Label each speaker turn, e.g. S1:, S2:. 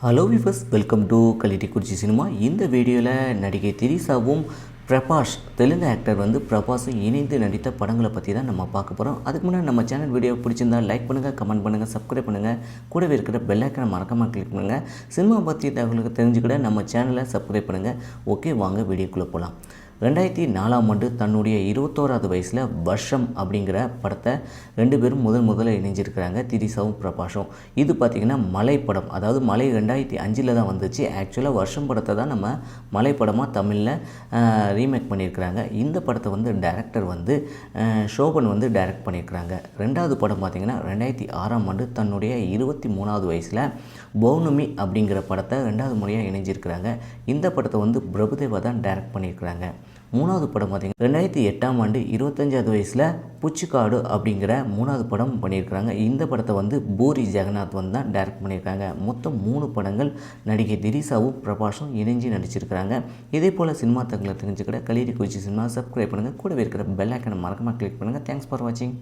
S1: Hello viewers welcome to Kallidaikurichi cinema இந்த வீடியோவில் நடிகை திரிசாவும் பிரபாஷ் தெலுங்கு ஆக்டர் வந்து பிரபாஷும் இணைந்து நடித்த படங்களை பற்றி தான் நம்ம பார்க்க போகிறோம் அதுக்கு முன்னாடி நம்ம சேனல் வீடியோ பிடிச்சிருந்தா லைக் பண்ணுங்கள் கமெண்ட் பண்ணுங்கள் சப்ஸ்கிரைப் பண்ணுங்கள் கூடவே இருக்கிற பெல்லைக்கனை மறக்காமல் கிளிக் பண்ணுங்கள் சினிமா பற்றி தகவலுக்கு தெரிஞ்சுக்கிட நம்ம சேனலை சப்ஸ்கிரைப் பண்ணுங்கள் ஓகே வாங்க வீடியோக்குள்ளே போகலாம் ரெண்டாயிரத்தி நாலாம் ஆண்டு தன்னுடைய இருபத்தோராவது வயசில் வருஷம் அப்படிங்கிற படத்தை ரெண்டு பேரும் முதல் முதல்ல இணைஞ்சிருக்கிறாங்க திரிசாவும் பிரபாஷும். இது பார்த்திங்கன்னா மலை படம் அதாவது மலை ரெண்டாயிரத்தி அஞ்சில் தான் வந்துச்சு. ஆக்சுவலாக வருஷம் படத்தை தான் நம்ம மலை படமாக தமிழில் ரீமேக் பண்ணியிருக்கிறாங்க. இந்த படத்தை வந்து டேரக்டர் வந்து ஷோபன் வந்து டைரக்ட் பண்ணியிருக்கிறாங்க. ரெண்டாவது படம் பார்த்திங்கன்னா ரெண்டாயிரத்தி ஆறாம் ஆண்டு தன்னுடைய இருபத்தி மூணாவது வயசில் பௌர்ணமி அப்படிங்கிற படத்தை ரெண்டாவது முறையாக இணைஞ்சிருக்கிறாங்க. இந்த படத்தை வந்து பிரபுதேவா தான் டைரக்ட் பண்ணியிருக்கிறாங்க. மூணாவது படம் பார்த்திங்கன்னா ரெண்டாயிரத்தி எட்டாம் ஆண்டு இருபத்தஞ்சாவது வயசில் புச்சிக்காடு அப்படிங்கிற மூணாவது படம் பண்ணியிருக்கிறாங்க. இந்த படத்தை வந்து பூரி ஜெகநாத் வந்து தான் டைரக்ட் பண்ணியிருக்காங்க. மொத்தம் மூணு படங்கள் நடிகை திரிசாவும் பிரபாஷும் இணைஞ்சு நடிச்சிருக்கிறாங்க. இதே போல் சினிமா தகவலை தெரிஞ்சுக்கிட கலீரி குறிச்சி சினிமா சப்ஸ்கிரைப் பண்ணுங்கள் கூடவே இருக்கிற பெல் ஐக்கனை மறக்காமல் கிளிக் பண்ணுங்கள் தேங்க்ஸ் ஃபார் வாட்சிங்